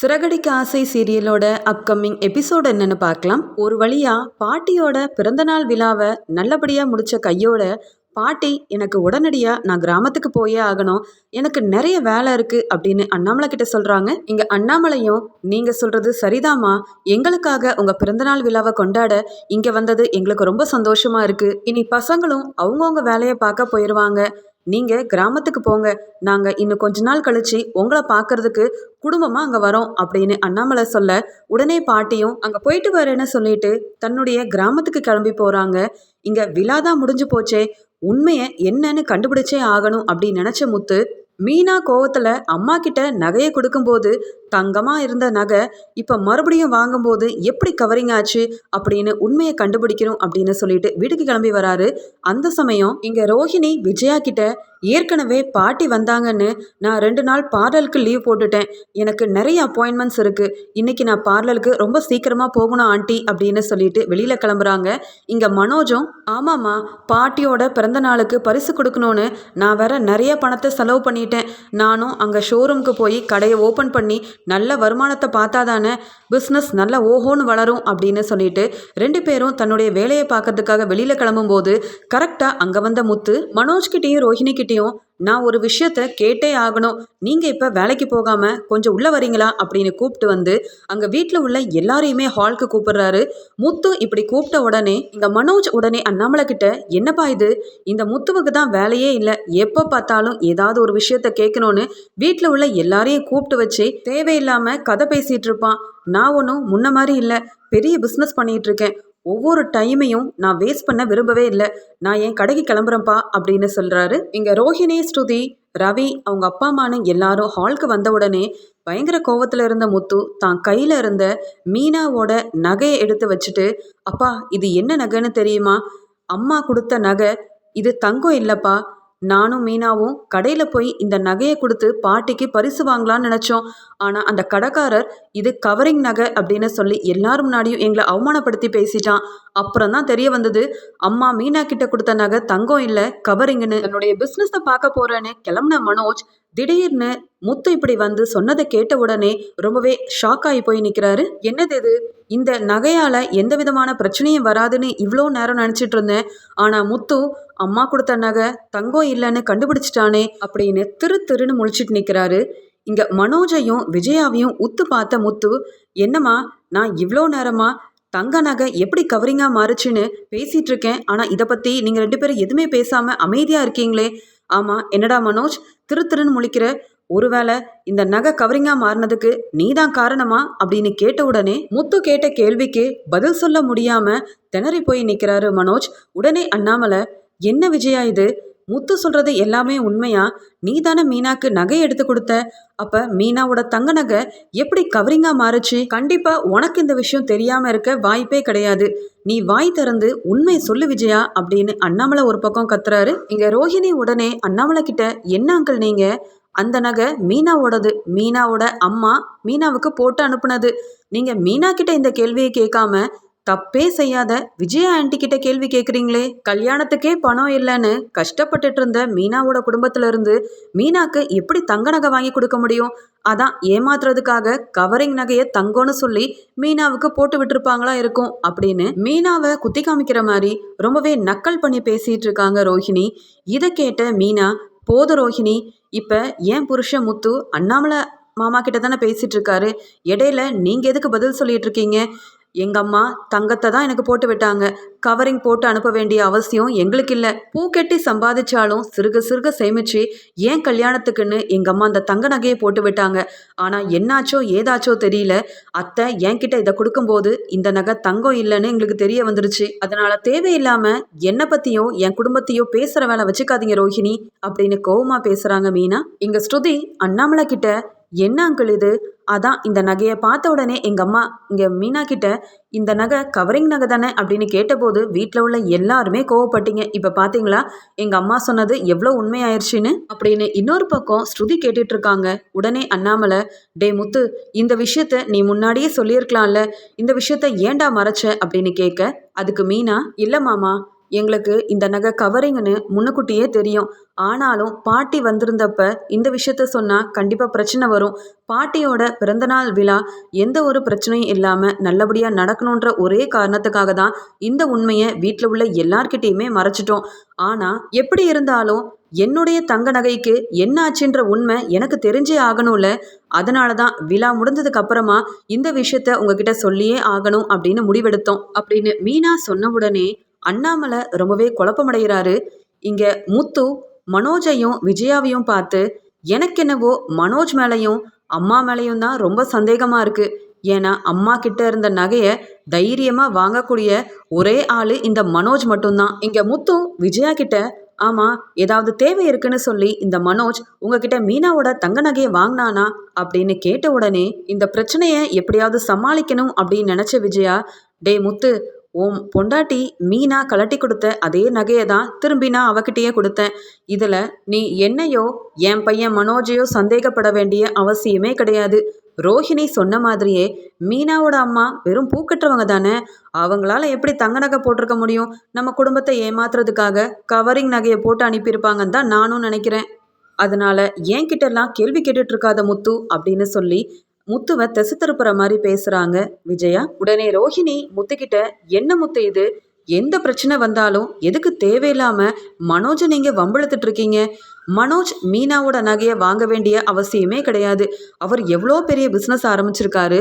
சிறகடிக்க ஆசை சீரியலோட upcoming episode என்னன்னு பார்க்கலாம். ஒரு வழியா பாட்டியோட பிறந்தநாள் விழாவை நல்லபடியா முடிச்ச கையோட பாட்டி எனக்கு உடனடியா நான் கிராமத்துக்கு போயே ஆகணும். எனக்கு நிறைய வேலை இருக்கு அப்படின்னு அண்ணாமலை கிட்ட சொல்றாங்க. இங்க அண்ணாமலையும் நீங்க சொல்றது சரிதாம்மா. எங்களுக்காக உங்க பிறந்தநாள் விழாவை கொண்டாட இங்க வந்தது எங்களுக்கு ரொம்ப சந்தோஷமா இருக்கு. இனி பசங்களும் அவங்கவுங்க வேலையை பார்க்க போயிடுவாங்க நீங்க கிராமத்துக்கு போங்க. நாங்க இன்னும் கொஞ்ச நாள் கழிச்சு உங்களை பார்க்கறதுக்கு குடும்பமா அங்க வரோம் அப்படின்னு அண்ணாமலை சொல்ல உடனே பாட்டியும் அங்க போயிட்டு வரேன்னு சொல்லிட்டு தன்னுடைய கிராமத்துக்கு கிளம்பி போறாங்க. இங்க விழா தான் முடிஞ்சு போச்சே. உண்மையை என்னன்னு கண்டுபிடிச்சே ஆகணும் அப்படின்னு நினைச்ச முத்து மீனா கோவத்துல அம்மா கிட்ட நகையை கொடுக்கும்போது தங்கமா இருந்த நகை இப்ப மறுபடியும் வாங்கும்போது எப்படி கவரிங் ஆச்சு அப்படின்னு உண்மையை கண்டுபிடிக்கணும் அப்படின்னு சொல்லிட்டு வீட்டுக்கு கிளம்பி வராரு. அந்த சமயம் இங்க ரோஹிணி விஜயா கிட்ட ஏற்கனவே பாட்டி வந்தாங்கன்னு நான் ரெண்டு நாள் பார்லருக்கு லீவ் போட்டுட்டேன். எனக்கு நிறைய அப்பாயின்மெண்ட்ஸ் இருக்கு. இன்னைக்கு நான் பார்லருக்கு ரொம்ப சீக்கிரமா போகணும் ஆண்டி அப்படின்னு சொல்லிட்டு வெளியில கிளம்புறாங்க. இங்க மனோஜும் ஆமாம்மா பாட்டியோட பிறந்த நாளுக்கு பரிசு கொடுக்கணும்னு நான் வேற நிறைய பணத்தை செலவு பண்ணிட்டேன். நானும் அங்கே ஷோரூம்க்கு போய் கடையை ஓப்பன் பண்ணி நல்ல வருமானத்தை பார்த்தா தானே பிஸ்னஸ் நல்ல ஓஹோன்னு வளரும் அப்படின்னு சொல்லிட்டு ரெண்டு பேரும் தன்னுடைய வேலையை பார்க்கறதுக்காக வெளியில் கிளம்பும்போது கரெக்டாக அங்கே வந்த முத்து மனோஜ்கிட்டேயும் ரோஹிணிக்கிட்டேயும் நான் ஒரு விஷயத்த கேட்டே ஆகணும். நீங்கள் இப்போ வேலைக்கு போகாமல் கொஞ்சம் உள்ளே வரீங்களா? அப்படின்னு கூப்பிட்டு வந்து அங்கே வீட்டில் உள்ள எல்லாரையுமே ஹால்க்கு கூப்பிடுறாரு. முத்து இப்படி கூப்பிட்ட உடனே இங்கே மனோஜ் உடனே அண்ணாமலை கிட்ட என்னப்பா இது? இந்த முத்துவுக்கு தான் வேலையே இல்லை. எப்போ பார்த்தாலும் ஏதாவது ஒரு விஷயத்த கேட்கணும்னு வீட்டில் உள்ள எல்லாரையும் கூப்பிட்டு வச்சு தேவையில்லாமல் கதை பேசிகிட்டு இருப்பான். நான் ஒன்றும் முன்ன மாதிரி இல்லை. பெரிய பிஸ்னஸ் பண்ணிகிட்டு இருக்கேன். ஒவ்வொரு டைமையும் நான் வேஸ்ட் பண்ண விரும்பவே இல்லை. நான் என் கடைக்கு கிளம்புறேன்ப்பா அப்படின்னு சொல்கிறாரு இங்கே ரோஹிணி ஸ்ருதி ரவி அவங்க அப்பா அம்மானு எல்லாரும் ஹால்க்கு வந்த உடனே பயங்கர கோவத்தில் இருந்த முத்து தான் கையில் இருந்த மீனாவோட நகையை எடுத்து வச்சுட்டு அப்பா இது என்ன நகைன்னு தெரியுமா? அம்மா கொடுத்த நகை இது தங்கம் இல்லைப்பா. நானும் மீனாவும் கடையில் போய் இந்த நகையை கொடுத்து பாட்டிக்கு பரிசு வாங்கலாம்னு நினச்சோம். ஆனால் அந்த கடைக்காரர் இது கவரிங் நகை அப்படின்னு சொல்லி எல்லாரும் முன்னாடியும் எங்களை அவமானப்படுத்தி பேசிட்டான். அப்புறம் தான் தெரிய வந்தது அம்மா மீனா கிட்ட கொடுத்த நகை தங்கம் இல்லை கவரிங்னு என்னுடைய பிஸ்னஸை பார்க்க போறேன்னு கிளம்புன மனோஜ் திடீர்னு முத்து இப்படி வந்து சொன்னதை கேட்ட உடனே ரொம்பவே ஷாக் ஆகி போய் நிற்கிறாரு என்னது இது? இந்த நகையால எந்த விதமான பிரச்சனையும் வராதுன்னு இவ்வளோ நேரம் நினச்சிட்டு இருந்தேன். ஆனால் முத்து அம்மா கொடுத்த நகை தங்கம் இல்லைன்னு கண்டுபிடிச்சிட்டானே அப்படின்னு திரு திருன்னு முழிச்சிட்டு நிற்கிறாரு இங்க மனோஜையும் விஜயாவையும் உத்து பார்த்த முத்து என்னம்மா நான் இவ்வளோ நேரமா தங்க நகை எப்படி கவரிங்கா மாறுச்சுன்னு பேசிட்டு இருக்கேன். ஆனா இதை பத்தி நீங்க ரெண்டு பேரும் எதுவுமே பேசாம அமைதியா இருக்கீங்களே. ஆமாம் என்னடா மனோஜ்? திரு திருன்னு முழிக்கிற. ஒருவேளை இந்த நகை கவரிங்கா மாறினதுக்கு நீதான் காரணமா? அப்படின்னு கேட்ட உடனே முத்து கேட்ட கேள்விக்கு பதில் சொல்ல முடியாம திணறி போய் நிற்கிறாரு மனோஜ். உடனே அண்ணாமலை என்ன விஜயா இது? முத்து சொல்றது எல்லாமே உண்மையா? நீ தானே மீனாக்கு நகை எடுத்து கொடுத்த? அப்ப மீனாவோட தங்க நகை எப்படி கவரிங்கா மாறுச்சு? கண்டிப்பா உனக்கு இந்த விஷயம் தெரியாம இருக்க வாய்ப்பே கிடையாது. நீ வாய் திறந்து உண்மை சொல்லு விஜயா அப்படின்னு அண்ணாமலை ஒரு பக்கம் கத்துறாரு. இங்க ரோஹிணி உடனே அண்ணாமலை கிட்ட என்ன அங்கிள் நீங்க? அந்த நகை மீனாவோடது. மீனாவோட அம்மா மீனாவுக்கு போட்டு அனுப்புனது. நீங்க மீனா கிட்ட இந்த கேள்வியை கேட்காம தப்பே செய்யாத விஜயா ஆண்டி கிட்ட கேள்வி கேட்குறீங்களே கல்யாணத்துக்கே பணம் இல்லைன்னு கஷ்டப்பட்டுட்டு இருந்த மீனாவோட குடும்பத்திலிருந்து மீனாக்கு எப்படி தங்க நகை வாங்கி கொடுக்க முடியும்? அதான் ஏமாத்துறதுக்காக கவரிங் நகையை தங்கம்னு சொல்லி மீனாவுக்கு போட்டு விட்டுருப்பாங்களா இருக்கும் அப்படின்னு மீனாவை குத்தி காமிக்கிற மாதிரி ரொம்பவே நக்கல் பண்ணி பேசிட்டு இருக்காங்க ரோஹிணி. இதை கேட்ட மீனா போது ரோஹிணி இப்போ ஏன் புருஷன் முத்து அண்ணாமலை மாமா கிட்ட தானே பேசிட்டு இருக்காரு? இடையில நீங்க எதுக்கு பதில் சொல்லிட்டு இருக்கீங்க? எங்கள் அம்மா தங்கத்தை தான் எனக்கு போட்டு விட்டாங்க. கவரிங் போட்டு அனுப்ப வேண்டிய அவசியம் எங்களுக்கு இல்லை. பூ கட்டி சம்பாதிச்சாலும் சிறுக சிறுக சேமிச்சு ஏன் கல்யாணத்துக்குன்னு எங்கள் அம்மா அந்த தங்க நகையை போட்டு விட்டாங்க. ஆனால் என்னாச்சோ ஏதாச்சோ தெரியல. அத்தை என்கிட்ட இதை கொடுக்கும்போது இந்த நகை தங்கம் இல்லைன்னு எங்களுக்கு தெரிய வந்துருச்சு. அதனால தேவையில்லாம என்னை பத்தியோ என் குடும்பத்தையோ பேசுற வேலை வச்சுக்காதீங்க ரோஹிணி அப்படின்னு கோவமா பேசுறாங்க மீனா. இங்க ஸ்ருதி அண்ணாமலை கிட்ட என்ன அங்கிள் இது? அதான் இந்த நகையை பார்த்த உடனே எங்கள் அம்மா இங்கே மீனா கிட்ட இந்த நகை கவரிங் நகை தானே அப்படின்னு கேட்டபோது வீட்டில் உள்ள எல்லாருமே கோவப்பட்டீங்க. இப்போ பார்த்தீங்களா எங்கள் அம்மா சொன்னது எவ்வளோ உண்மையாயிருச்சுன்னு அப்படின்னு இன்னொரு பக்கம் ஸ்ருதி கேட்டுட்டு இருக்காங்க உடனே அண்ணாமலை டே முத்து இந்த விஷயத்த நீ முன்னாடியே சொல்லியிருக்கலாம்ல. இந்த விஷயத்த ஏன்டா மறைச்ச? அப்படின்னு கேட்க அதுக்கு மீனா? இல்லை மாமா எங்களுக்கு இந்த நகை கவரிங்னு முன்னுக்கூட்டியே தெரியும். ஆனாலும் பாட்டி வந்திருந்தப்ப இந்த விஷயத்த சொன்னால் கண்டிப்பாக பிரச்சனை வரும். பாட்டியோட பிறந்தநாள் விழா எந்த ஒரு பிரச்சனையும் இல்லாமல் நல்லபடியாக நடக்கணுன்ற ஒரே காரணத்துக்காக தான் இந்த உண்மையை வீட்டில் உள்ள எல்லார்கிட்டேயுமே மறைச்சிட்டோம். ஆனால் எப்படி இருந்தாலும் என்னுடைய தங்க நகைக்கு என்ன ஆச்சுன்ற உண்மை எனக்கு தெரிஞ்சே ஆகணும்ல. அதனால தான் விழா முடிஞ்சதுக்கு அப்புறமா இந்த விஷயத்த உங்ககிட்ட சொல்லியே ஆகணும் அப்படின்னு முடிவெடுத்தோம். அப்படின்னு மீனா சொன்ன உடனே அண்ணாமலை ரொம்பவே குழப்பமடைகிறாரு. இங்க முத்து மனோஜையும் விஜயாவையும் பார்த்து எனக்கென்னவோ மனோஜ் மேலேயும் அம்மா மேலேயும் தான் ரொம்ப சந்தேகமா இருக்கு. ஏன்னா அம்மா கிட்ட இருந்த நகையை தைரியமா வாங்கக்கூடிய ஒரே ஆளு இந்த மனோஜ் மட்டும்தான் இங்க முத்து விஜயா கிட்ட ஆமா ஏதாவது தேவை இருக்குன்னு சொல்லி இந்த மனோஜ் உங்ககிட்ட மீனாவோட தங்க நகையை வாங்கினானா? அப்படின்னு கேட்ட உடனே இந்த பிரச்சனையை எப்படியாவது சமாளிக்கணும் அப்படின்னு நினைச்ச விஜயா டே முத்து உன் பொண்டாட்டி மீனா கலட்டி கொடுத்த அதே நகையை தான் திரும்பி நான் அவகிட்டயே கொடுத்தேன். இதில் நீ என்னையோ என் பையன் மனோஜையோ சந்தேகப்பட வேண்டிய அவசியமே கிடையாது. ரோஹிணி சொன்ன மாதிரியே மீனாவோட அம்மா வெறும் பூக்கட்டுறவங்க தானே? அவங்களால எப்படி தங்க நகை போட்டிருக்க முடியும்? நம்ம குடும்பத்தை ஏமாத்துறதுக்காக கவரிங் நகையை போட்டு அனுப்பியிருப்பாங்கன்னு தான் நானும் நினைக்கிறேன். அதனால என்கிட்டலாம் கேள்வி கேட்டுட்டு இருக்காத முத்து அப்படின்னு சொல்லி முத்துவை திசை திருப்புற மாதிரி பேசுறாங்க விஜயா. உடனே ரோஹிணி முத்துக்கிட்ட என்ன முத்து இது? எந்த பிரச்சனை வந்தாலும் எதுக்கு தேவையில்லாம மனோஜை நீங்க வம்பிழுத்துட்டு இருக்கீங்க? மனோஜ் மீனாவோட நகையை வாங்க வேண்டிய அவசியமே கிடையாது. அவர் எவ்வளோ பெரிய பிஸ்னஸ் ஆரம்பிச்சிருக்காரு.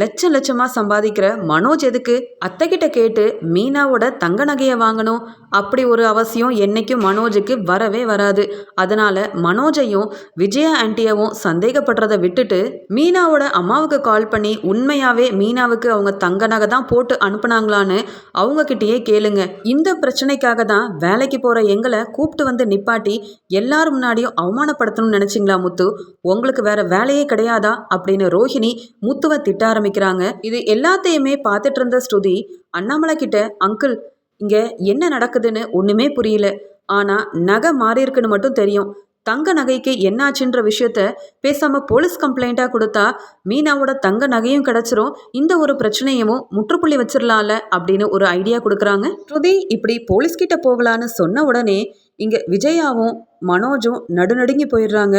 லட்சம் லட்சமாக சம்பாதிக்கிற மனோஜ் எதுக்கு? அத்தைக்கிட்ட கேட்டு மீனாவோட தங்க நகையை வாங்கணும். அப்படி ஒரு அவசியம் என்னைக்கும் மனோஜுக்கு வரவே வராது. அதனால மனோஜையும் விஜயா ஆண்டியாவும் சந்தேகப்படுறதை விட்டுட்டு மீனாவோட அம்மாவுக்கு கால் பண்ணி உண்மையாவே மீனாவுக்கு அவங்க தங்க நகை தான் போட்டு அனுப்புனாங்களான்னு அவங்க கிட்டேயே கேளுங்க. இந்த பிரச்சனைக்காக தான் வேலைக்கு போற எங்களை கூப்பிட்டு வந்து நிப்பாட்டி எல்லார் முன்னாடியும் அவமானப்படுத்தணும்னு நினைச்சிங்களா முத்து? உங்களுக்கு வேற வேலையே கிடையாதா? அப்படின்னு ரோஹிணி முத்துவை திட்ட ஆரம்பிக்கிறாங்க. இது எல்லாத்தையுமே பார்த்துட்டு இருந்த ஸ்ருதி அண்ணாமலை கிட்ட அங்கிள் இங்க என்ன நடக்குதுன்னு ஒண்ணுமே புரியல. ஆனா நகை மாறி இருக்குன்னு மட்டும் தெரியும். தங்க நகைக்கு என்னாச்சுன்ற விஷயத்த பேசாம போலீஸ் கம்ப்ளைண்ட்டாக கொடுத்தா மீனாவோட தங்க நகையும் கிடைச்சிரும். இந்த ஒரு பிரச்சனையும் முற்றுப்புள்ளி வச்சிடலாம்ல அப்படின்னு ஒரு ஐடியா கொடுக்குறாங்க. ஸ்ருதி இப்படி போலீஸ் கிட்ட போகலான்னு சொன்ன உடனே இங்க விஜயாவும் மனோஜும் நடுநடுங்கி போயிடுறாங்க.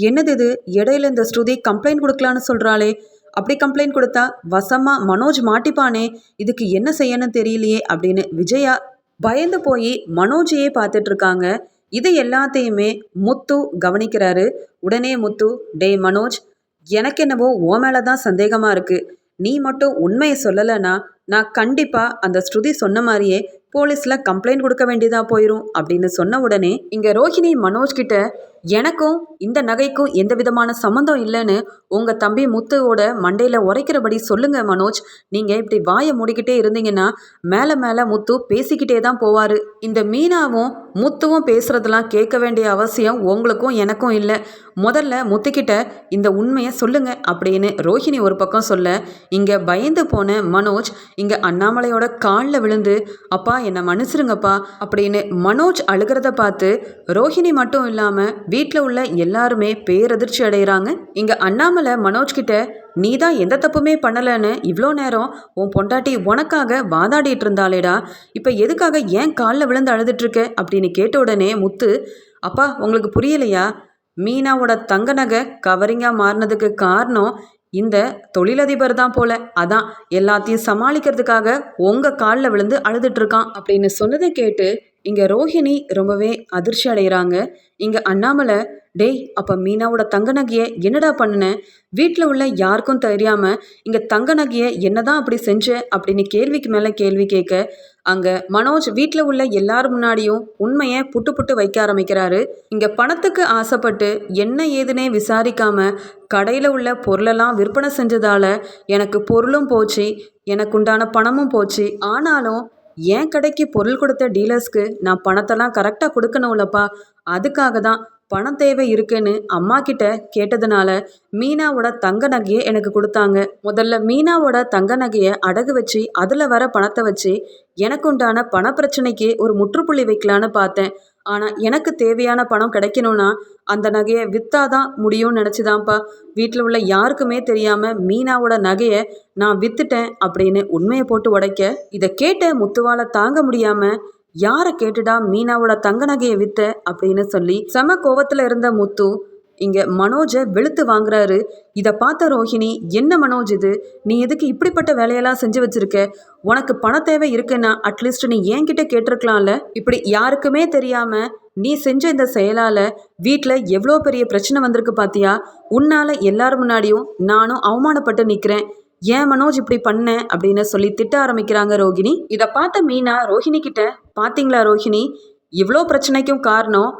என்னது இது? இடையில இந்த ஸ்ருதி கம்ப்ளைண்ட் கொடுக்கலான்னு சொல்றாளே. அப்படி கம்ப்ளைண்ட் கொடுத்தா வசமா மனோஜ் மாட்டிப்பானே இதுக்கு என்ன செய்யணும் தெரியலையே அப்படின்னு விஜயா பயந்து போய் மனோஜையே பார்த்துட்டு இருக்காங்க இது எல்லாத்தையுமே முத்து கவனிக்கிறாரு. உடனே முத்து டே மனோஜ் எனக்கு என்னவோ ஓ மேலே தான் சந்தேகமாக இருக்குது நீ மட்டும் உண்மையை சொல்லலைன்னா நான் கண்டிப்பாக அந்த ஸ்ருதி சொன்ன மாதிரியே போலீஸில் கம்ப்ளைண்ட் கொடுக்க வேண்டியதாக போயிடும் அப்படின்னு சொன்ன உடனே இங்கே ரோஹிணி மனோஜ் கிட்ட எனக்கும் இந்த நகைக்கும் எந்த விதமான சம்மந்தம் இல்லைன்னு உங்கள் தம்பி முத்துவோட மண்டையில் உரைக்கிறபடி சொல்லுங்க மனோஜ். நீங்கள் இப்படி வாயை மூடிக்கிட்டே இருந்தீங்கன்னா மேலே மேலே முத்து பேசிக்கிட்டே தான் போவார். இந்த மீனாவும் முத்துவும் பேசுகிறதெல்லாம் கேட்க வேண்டிய அவசியம் உங்களுக்கும் எனக்கும் இல்லை. முதல்ல முத்துக்கிட்ட இந்த உண்மையை சொல்லுங்க அப்படின்னு ரோஹிணி ஒரு பக்கம் சொல்ல இங்கே பயந்து போன மனோஜ் இங்கே அண்ணாமலையோட காலில் விழுந்து அப்பா என்னை மன்னிச்சிருங்கப்பா அப்படின்னு மனோஜ் அழுகிறத பார்த்து ரோஹிணி மட்டும் இல்லாமல் வீட்டில் உள்ள எல்லாருமே பேரதிர்ச்சி அடைகிறாங்க இங்கே அண்ணாமலை மனோஜ்கிட்ட நீ தான் எந்த தப்புமே பண்ணலைன்னு இவ்வளோ நேரம் உன் பொண்டாட்டி உனக்காக வாதாடிட்டு இருந்தாளேடா. இப்போ எதுக்காக ஏன் காலில் விழுந்து அழுதுட்டுருக்க அப்படின்னு கேட்ட உடனே முத்து அப்பா உங்களுக்கு புரியலையா? மீனாவோட தங்க நகை கவரிங்காக மாறினதுக்கு காரணம் இந்த தொழிலதிபர் தான் போல. அதான் எல்லாத்தையும் சமாளிக்கிறதுக்காக உங்கள் காலில் விழுந்து அழுதுட்டு இருக்கான். அப்படின்னு சொன்னதை கேட்டு இங்கே ரோஹிணி ரொம்பவே அதிர்ச்சி அடைகிறாங்க இங்கே அண்ணாமலை டேய் அப்போ மீனாவோட தங்க நகையை என்னடா பண்ணுனேன் வீட்டில் உள்ள யாருக்கும் தெரியாமல் இங்கே தங்க நகையை என்னதான் அப்படி செஞ்ச? அப்படின்னு கேள்விக்கு மேலே கேள்வி கேட்க அங்கே மனோஜ் வீட்டில் உள்ள எல்லார் முன்னாடியும் உண்மையை புட்டு புட்டு வைக்க ஆரம்பிக்கிறாரு. இங்கே பணத்துக்கு ஆசைப்பட்டு என்ன ஏதுனே விசாரிக்காம கடையில் உள்ள பொருளெல்லாம் விற்பனை செஞ்சதால் எனக்கு பொருளும் போச்சு எனக்கு உண்டான பணமும் போச்சு. ஆனாலும் என் கடைக்கு பொருள் கொடுத்த டீலர்ஸ்க்கு நான் பணத்தெல்லாம் கரெக்டாக கொடுக்கணும்லப்பா. அதுக்காக தான் பணம் தேவை இருக்குன்னு அம்மா கிட்ட கேட்டதுனால மீனாவோட தங்க நகையை எனக்கு கொடுத்தாங்க. முதல்ல மீனாவோட தங்க நகையை அடகு வச்சு அதில் வர பணத்தை வச்சு எனக்கு உண்டான பண பிரச்சனைக்கு ஒரு முற்றுப்புள்ளி வைக்கலான்னு பார்த்தேன். ஆனால் எனக்கு தேவையான பணம் கிடைக்கணும்னா அந்த நகையை விற்றாதான் முடியும்னு நினச்சிதான்ப்பா. வீட்டில் உள்ள யாருக்குமே தெரியாமல் மீனாவோட நகையை நான் விற்றுட்டேன் அப்படின்னு உண்மையை போட்டு உடைக்க இதை கேட்ட முத்துவால தாங்க முடியாமல் யாரை கேட்டுடா மீனாவோட தங்க நகையை வித்த? அப்படின்னு சொல்லி செம கோவத்துல இருந்த முத்து இங்க மனோஜை வெளுத்து வாங்குறாரு. இதை பார்த்த ரோஹிணி என்ன மனோஜ் இது? நீ எதுக்கு இப்படிப்பட்ட வேலையெல்லாம் செஞ்சு வச்சிருக்க? உனக்கு பண தேவை இருக்குன்னா அட்லீஸ்ட் நீ என்கிட்ட கேட்டிருக்கலாம்ல. இப்படி யாருக்குமே தெரியாம நீ செஞ்ச இந்த செயலால வீட்டில் எவ்வளோ பெரிய பிரச்சனை வந்திருக்கு பாத்தியா? உன்னால எல்லார் முன்னாடியும் நானும் அவமானப்பட்டு நிற்கிறேன் ஏன் மனோஜ் இப்படி பண்ண? அப்படின்னு சொல்லி திட்ட ஆரம்பிக்கிறாங்க ரோகிணி இதை பார்த்த மீனா ரோஹிணி கிட்ட பாத்தீங்களா ரோஹிணி? இவ்வளோ பிரச்சனைக்கும் காரணம்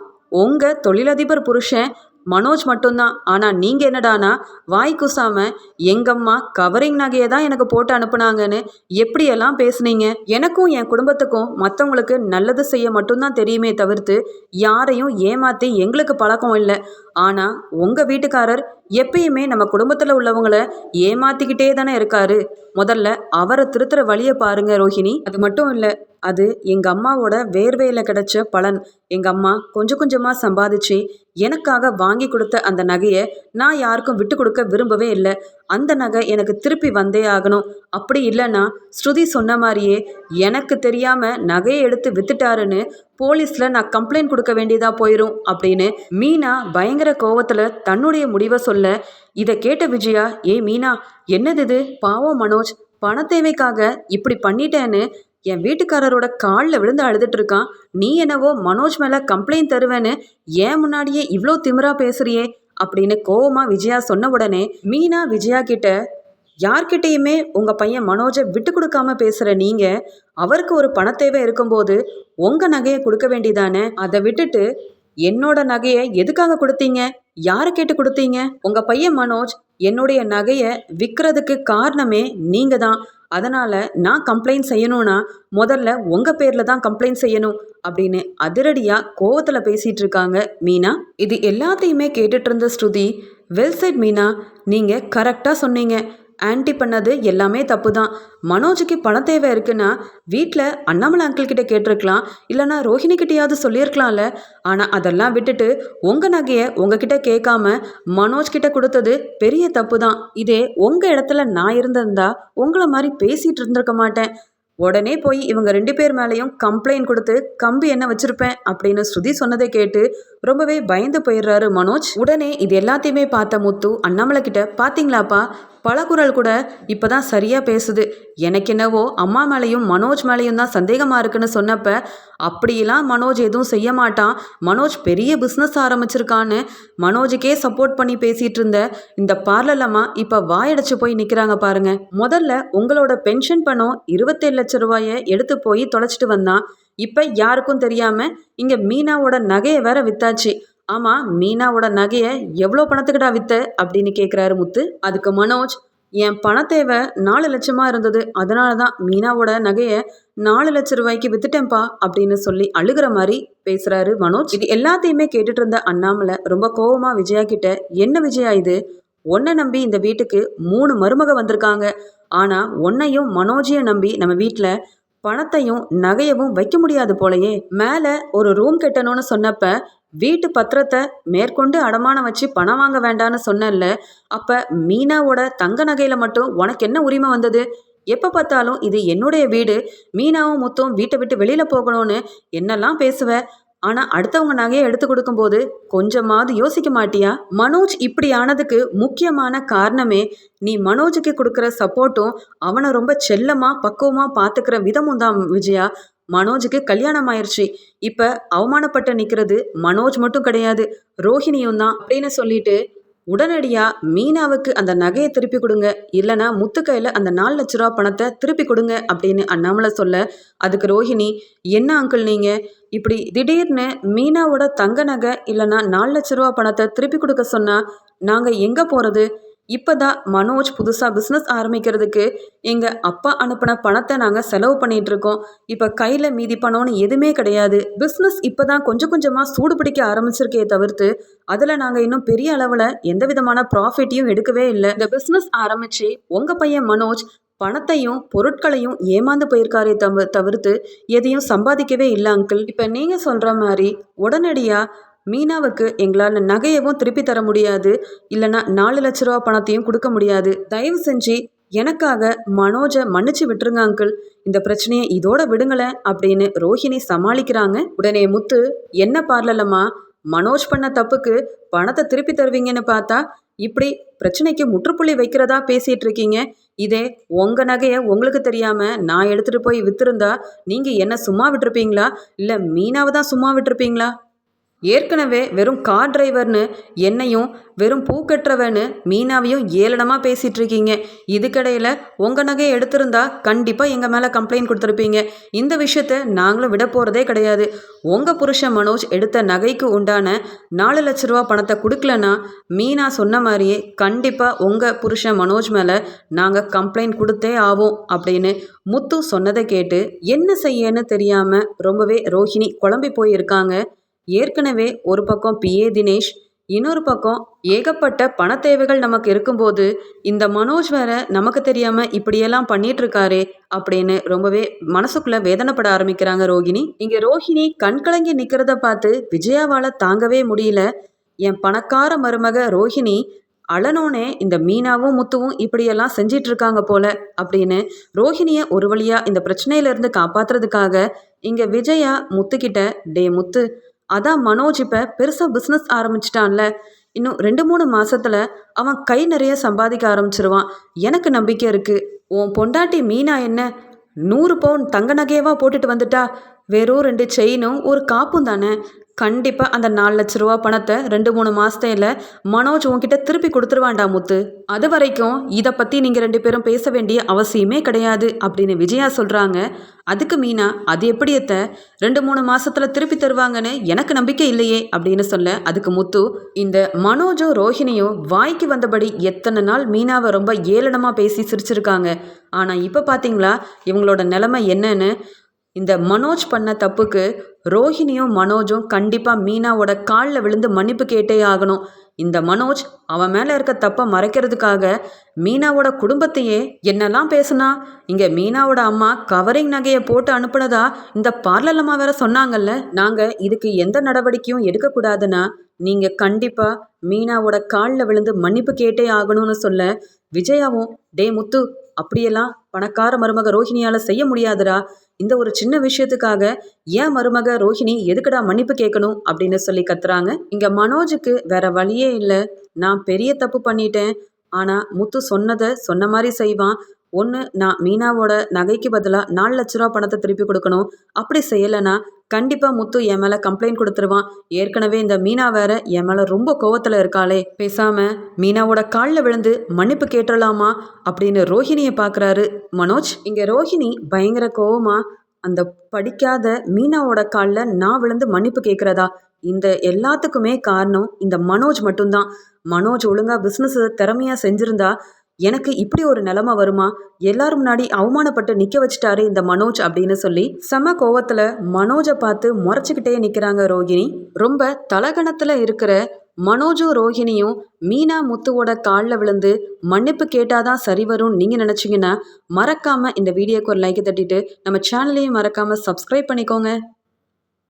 உங்க தொழிலதிபர் புருஷன் மனோஜ் மட்டும்தான். ஆனால் நீங்கள் என்னடானா வாய் குசாம எங்கம்மா கவரிங் நகையை தான் எனக்கு போட்டு அனுப்புனாங்கன்னு எப்படியெல்லாம் பேசுனீங்க? எனக்கும் என் குடும்பத்துக்கும் மற்றவங்களுக்கு நல்லது செய்ய மட்டும்தான் தெரியுமே தவிர்த்து யாரையும் ஏமாற்றி எங்களுக்கு பழக்கம் இல்லை. ஆனால் உங்கள் வீட்டுக்காரர் எப்பயுமே நம்ம குடும்பத்தில் உள்ளவங்களை ஏமாத்திக்கிட்டே தானே இருக்காரு. முதல்ல அவரை திருத்துற வழியை பாருங்க ரோஹிணி. அது மட்டும் இல்லை அது எங்கள் அம்மாவோட வேர்வையில் கிடைச்ச பலன். எங்கள் அம்மா கொஞ்சம் கொஞ்சமாக சம்பாதிச்சு எனக்காக வாங்கி கொடுத்த அந்த நகையை நான் யாருக்கும் விட்டு கொடுக்க விரும்பவே இல்லை. அந்த நகை எனக்கு திருப்பி வந்தே ஆகணும். அப்படி இல்லைன்னா ஸ்ருதி சொன்ன மாதிரியே எனக்கு தெரியாமல் நகையை எடுத்து வித்துட்டாருன்னு போலீஸில் நான் கம்ப்ளைண்ட் கொடுக்க வேண்டியதாக போயிடும் அப்படின்னு மீனா பயங்கர கோவத்தில் தன்னுடைய முடிவை சொல்ல இதை கேட்ட விஜயா ஏ மீனா என்னது இது? பாவம் மனோஜ் பண தேவைக்காக இப்படி பண்ணிட்டேன்னு என் வீட்டுக்காரரோட காலில் விழுந்து அழுதுட்டு இருக்கான். நீ என்னவோ மனோஜ் மேலே கம்ப்ளைண்ட் தருவேன்னு ஏன் முன்னாடியே இவ்வளோ திமிரா பேசுறியே? அப்படின்னு கோவமா விஜயா சொன்ன உடனே மீனா விஜயா கிட்ட யார்கிட்டயுமே உங்க பையன் மனோஜை விட்டு கொடுக்காம பேசுற நீங்க அவருக்கு ஒரு பணத்தேவை இருக்கும்போது உங்க நகையை கொடுக்க வேண்டிதானே அதை விட்டுட்டு என்னோட நகையை எதுக்காக கொடுத்தீங்க? யாரை கேட்டு கொடுத்தீங்க? உங்க பையன் மனோஜ் என்னுடைய நகையை விற்கிறதுக்கு காரணமே நீங்க தான் அதனால் நான் கம்ப்ளைண்ட் செய்யணும்னா முதல்ல உங்கள் பேரில் தான் கம்ப்ளைண்ட் செய்யணும் அப்படின்னு அதிரடியாக கோவத்தில் பேசிகிட்டு இருக்காங்க மீனா. இது எல்லாத்தையுமே கேட்டுட்டு இருந்த ஸ்ருதி வெல் சைட் மீனா. நீங்கள் கரெக்டாக சொன்னீங்க. ஆன்டி பண்ணது எல்லாமே தப்பு தான் மனோஜுக்கு பண தேவை இருக்குன்னா வீட்டில் அண்ணாமலை அங்கிள் கிட்ட கேட்டிருக்கலாம் இல்லைனா ரோஹிணி கிட்டேயாவது சொல்லியிருக்கலாம்ல. ஆனால் அதெல்லாம் விட்டுட்டு உங்கள் நகையை உங்ககிட்ட கேட்காம மனோஜ் கிட்ட கொடுத்தது பெரிய தப்பு தான் இதே உங்கள் இடத்துல நான் இருந்திருந்தா உங்களை மாதிரி பேசிகிட்டு இருந்திருக்க மாட்டேன். உடனே போய் இவங்க ரெண்டு பேர் மேலேயும் கம்ப்ளைண்ட் கொடுத்து கம்பி என்ன வச்சிருப்பேன்? அப்படின்னு ஸ்ருதி சொன்னதை கேட்டு ரொம்பவே பயந்து போயிடுறாரு மனோஜ். உடனே இது எல்லாத்தையுமே பார்த்த முத்து அண்ணாமலை கிட்ட பார்த்தீங்களாப்பா பழகுரல் கூட இப்போ தான் சரியாக பேசுது. எனக்கு என்னவோ அம்மா மேலேயும் மனோஜ் மேலேயும் தான் சந்தேகமாக இருக்குன்னு சொன்னப்ப அப்படியெல்லாம் மனோஜ் எதுவும் செய்ய மாட்டான். மனோஜ் பெரிய பிஸ்னஸ் ஆரம்பிச்சிருக்கான்னு மனோஜுக்கே சப்போர்ட் பண்ணி பேசிகிட்டு இருந்த இந்த பார்லலம்மா இப்போ வாயடைச்சு போய் நிற்கிறாங்க பாருங்க. முதல்ல உங்களோட பென்ஷன் பணம் இருபத்தேழு லட்ச ரூபாயை எடுத்து போய் தொலைச்சிட்டு வந்தான். இப்போ யாருக்கும் தெரியாமல் இங்கே மீனாவோட நகையை வேற வித்தாச்சு. ஆமாம் மீனாவோட நகையை எவ்வளோ பணத்துக்குடா வித்த? அப்படின்னு கேட்குறாரு முத்து. அதுக்கு மனோஜ் என் பண தேவை நாலு லட்சமாக இருந்தது. அதனால தான் மீனாவோட நகையை நாலு லட்ச ரூபாய்க்கு வித்துட்டேன்ப்பா அப்படின்னு சொல்லி அழுகிற மாதிரி பேசுகிறாரு மனோஜ். இது எல்லாத்தையுமே கேட்டுட்டு இருந்த அண்ணாமலை ரொம்ப கோவமாக விஜயா கிட்ட என்ன விஜயா இது? உன்னை நம்பி இந்த வீட்டுக்கு மூணு மருமக வந்திருக்காங்க. ஆனால் உன்னையும் மனோஜையும் நம்பி நம்ம வீட்டில் பணத்தையும் நகையவும் வைக்க முடியாது போலயே. மேலே ஒரு ரூம் கட்டணும்னு சொன்னப்ப வீட்டு பத்திரத்தை மேற்கொண்டு அடமானம் வச்சு பணம் வாங்க வேண்டான்னு சொன்னல அப்போ மீனாவோட தங்க நகையில் மட்டும் உனக்கு என்ன உரிமை வந்தது? எப்போ பார்த்தாலும் இது என்னுடைய வீடு. மீனாவும் முத்தும் வீட்டை விட்டு வெளியில் போகணும்னு என்னெல்லாம் பேசுவ? ஆனால் அடுத்தவங்க நகையை எடுத்து கொடுக்கும்போது கொஞ்சமாவது யோசிக்க மாட்டியா? மனோஜ் இப்படி ஆனதுக்கு முக்கியமான காரணமே நீ மனோஜுக்கு கொடுக்குற சப்போர்ட்டும் அவனை ரொம்ப செல்லமாக பக்குவமாக பார்த்துக்கிற விதமும் தான் விஜயா. மனோஜுக்கு கல்யாணம் ஆயிடுச்சு இப்போ அவமானப்பட்டு நிற்கிறது மனோஜ் மட்டும் கிடையாது ரோஹிணியும் தான் அப்படின்னு சொல்லிட்டு உடனடியாக மீனாவுக்கு அந்த நகையை திருப்பி கொடுங்க. இல்லைனா முத்துக்கையில் அந்த நாலு லட்ச ரூபா பணத்தை திருப்பி கொடுங்க அப்படின்னு அண்ணாமலை சொல்ல அதுக்கு ரோஹிணி என்ன அங்கிள் நீங்கள் இப்படி திடீர்னு மீனாவோட தங்க நகை இல்லைனா நாலு லட்ச ரூபா பணத்தை திருப்பி கொடுக்க சொன்னால் நாங்கள் எங்கே போகிறது இப்போ தான் மனோஜ் புதுசாக பிஸ்னஸ் ஆரம்பிக்கிறதுக்கு எங்கள் அப்பா அனுப்பின பணத்தை நாங்கள் செலவு பண்ணிகிட்டு இருக்கோம். இப்போ கையில் மீதி பணம்னு எதுவுமே கிடையாது. பிஸ்னஸ் இப்போ தான் கொஞ்சம் கொஞ்சமாக சூடு பிடிக்க ஆரம்பிச்சிருக்கே தவிர்த்து அதில் நாங்கள் இன்னும் பெரிய அளவில் எந்த விதமான ப்ராஃபிட்டையும் எடுக்கவே இல்லை. இந்த பிஸ்னஸ் ஆரம்பித்து உங்கள் பையன் மனோஜ் பணத்தையும் பொருட்களையும் ஏமாந்து போயிருக்காரே தவிர்த்து எதையும் சம்பாதிக்கவே இல்லை அங்கிள் இப்போ நீங்கள் சொல்கிற மாதிரி உடனடியாக மீனாவுக்கு எங்களால் நகையவும் திருப்பி தர முடியாது. இல்லைனா நாலு லட்ச ரூபா பணத்தையும் கொடுக்க முடியாது. தயவு செஞ்சு எனக்காக மனோஜை மன்னிச்சு விட்டுருங்க அங்கிள். இந்த பிரச்சனையை இதோட விடுங்களேன் அப்படின்னு ரோஹிணி சமாளிக்கிறாங்க. உடனே முத்து என்ன பார்லலம்மா? மனோஜ் பண்ண தப்புக்கு பணத்தை திருப்பி தருவீங்கன்னு பார்த்தா இப்படி பிரச்சனைக்கு முற்றுப்புள்ளி வைக்கிறதா பேசிட்டு இருக்கீங்க இதே உங்க நகையை உங்களுக்கு தெரியாம நான் எடுத்துட்டு போய் வித்திருந்தா நீங்க என்ன சும்மா விட்டுருப்பீங்களா? இல்ல மீனாவை தான் சும்மா விட்டுருப்பீங்களா? ஏற்கனவே வெறும் கார் டிரைவர்னு என்னையும் வெறும் பூக்கட்டுறவன்னு மீனாவையும் ஏளனமாக பேசிகிட்டு இருக்கீங்க இதுக்கடையில் உங்கள் நகையை எடுத்திருந்தா கண்டிப்பாக எங்கள் மேலே கம்ப்ளைண்ட் கொடுத்துருப்பீங்க. இந்த விஷயத்த நாங்களும் விட போகிறதே கிடையாது. உங்கள் புருஷன் மனோஜ் எடுத்த நகைக்கு உண்டான நாலு லட்ச ரூபா பணத்தை கொடுக்கலன்னா மீனா சொன்ன மாதிரியே கண்டிப்பாக உங்கள் புருஷன் மனோஜ் மேலே நாங்கள் கம்ப்ளைண்ட் கொடுத்தே ஆவோம் அப்படின்னு முத்து சொன்னதை கேட்டு என்ன செய்யன்னு தெரியாமல் ரொம்பவே ரோஹிணி குழம்பி போயிருக்காங்க. ஏற்கனவே ஒரு பக்கம் பிஏ தினேஷ் இன்னொரு பக்கம் ஏகப்பட்ட பண தேவைகள் நமக்கு இருக்கும்போது இந்த மனோஜ் வேற நமக்கு தெரியாம இப்படியெல்லாம் பண்ணிட்டு இருக்காரே அப்படின்னு ரொம்பவே மனசுக்குள்ள வேதனைப்பட ஆரம்பிக்கிறாங்க ரோஹிணி இங்க ரோஹிணி கண்கலங்கி நிக்கிறத பார்த்து விஜயாவால தாங்கவே முடியல. என் பணக்கார மருமக ரோஹிணி அழனோனே இந்த மீனாவும் முத்துவும் இப்படியெல்லாம் செஞ்சிட்டு இருக்காங்க போல அப்படின்னு ரோஹிணியை ஒரு வழியா இந்த பிரச்சனையிலேருந்து காப்பாத்துறதுக்காக இங்க விஜயா முத்துக்கிட்ட டே முத்து அதான் மனோஜ் இப்போ பெருசாக பிஸ்னஸ் ஆரம்பிச்சிட்டான்ல. இன்னும் ரெண்டு மூணு மாதத்தில் அவன் கை நிறைய சம்பாதிக்க ஆரம்பிச்சிருவான். எனக்கு நம்பிக்கை இருக்குது உன் பொண்டாட்டி மீனா என்ன? நூறு பவுன் தங்க நகையவா போட்டுட்டு வந்துட்டா. வெறும் ரெண்டு செயினும் ஒரு காப்பும் தானே. கண்டிப்பாக அந்த நாலு லட்ச ரூபா பணத்தை ரெண்டு மூணு மாதத்தில் மனோஜ் உன்கிட்ட திருப்பி கொடுத்துருவான்டா முத்து. அது வரைக்கும் இதை பற்றி நீங்கள் ரெண்டு பேரும் பேச வேண்டிய அவசியமே கிடையாது அப்படின்னு விஜயா சொல்கிறாங்க அதுக்கு மீனா அது எப்படி எத்த ரெண்டு மூணு மாதத்தில் திருப்பி தருவாங்கன்னு எனக்கு நம்பிக்கை இல்லையே அப்படின்னு சொல்ல அதுக்கு முத்து. இந்த மனோஜும் ரோஹிணியும் வாய்க்கு வந்தபடி எத்தனை நாள் மீனாவை ரொம்ப ஏளனமாக பேசி சிரிச்சிருக்காங்க. ஆனால் இப்போ பார்த்தீங்களா இவங்களோட நிலைமை என்னன்னு இந்த மனோஜ் பண்ண தப்புக்கு ரோஹிணியும் மனோஜும் கண்டிப்பாக மீனாவோட காலில் விழுந்து மன்னிப்பு கேட்டே ஆகணும். இந்த மனோஜ் அவன் மேலே இருக்க தப்பை மறைக்கிறதுக்காக மீனாவோட குடும்பத்தையே என்னெல்லாம் பேசுனா? இங்கே மீனாவோட அம்மா கவரிங் நகையை போட்டு அனுப்புனதா இந்த பார்லர் அம்மா வேற சொன்னாங்கல்ல? நாங்கள் இதுக்கு எந்த நடவடிக்கையும் எடுக்கக்கூடாதுன்னா நீங்கள் கண்டிப்பாக மீனாவோட காலில் விழுந்து மன்னிப்பு கேட்டே ஆகணும்னு சொல்ல விஜயாவும் டே முத்து அப்படியெல்லாம் பணக்கார மருமக ரோஹிணியால் செய்ய முடியாதுடா. இந்த ஒரு சின்ன விஷயத்துக்காக ஏன் மருமக ரோஹிணி எதுக்குடா மன்னிப்பு கேட்கணும் அப்படின்னு சொல்லி கத்துறாங்க. இங்க மனோஜுக்கு வேற வழியே இல்லை. நான் பெரிய தப்பு பண்ணிட்டேன். ஆனா முத்து சொன்னதை சொன்ன மாதிரி செய்வான். ஒன்று நான் மீனாவோட நகைக்கு பதிலாக நாலு லட்ச ரூபா பணத்தை திருப்பி கொடுக்கணும். அப்படி செய்யலைன்னா கண்டிப்பாக முத்து என் மேலே கம்ப்ளைண்ட் கொடுத்துருவான். ஏற்கனவே இந்த மீனா வேற என் மேலே ரொம்ப கோவத்தில் இருக்காளே. பேசாமல் மீனாவோட காலில் விழுந்து மன்னிப்பு கேட்டுடலாமா அப்படின்னு ரோஹிணியை பார்க்குறாரு மனோஜ். இங்கே ரோஹிணி பயங்கர கோவமா அந்த படிக்காத மீனாவோட காலில் நான் விழுந்து மன்னிப்பு கேட்குறதா இந்த எல்லாத்துக்குமே காரணம் இந்த மனோஜ் மட்டும்தான். மனோஜ் ஒழுங்காக பிஸ்னஸ் திறமையாக செஞ்சுருந்தா எனக்கு இப்படி ஒரு நிலமை வருமா? எல்லாரும் முன்னாடி அவமானப்பட்டு நிற்க வச்சுட்டாரு இந்த மனோஜ் அப்படின்னு சொல்லி செம கோவத்தில் மனோஜை பார்த்து முறைச்சிக்கிட்டே நிற்கிறாங்க ரோகிணி ரொம்ப தலகணத்தில் இருக்கிற மனோஜும் ரோஹிணியும் மீனா முத்துவோட காலில் விழுந்து மன்னிப்பு கேட்டாதான் சரி வரும்னு நீங்கள் நினச்சிங்கன்னா மறக்காமல் இந்த வீடியோக்கு ஒரு லைக்கை தட்டிட்டு நம்ம சேனலையும் மறக்காமல் சப்ஸ்கிரைப் பண்ணிக்கோங்க.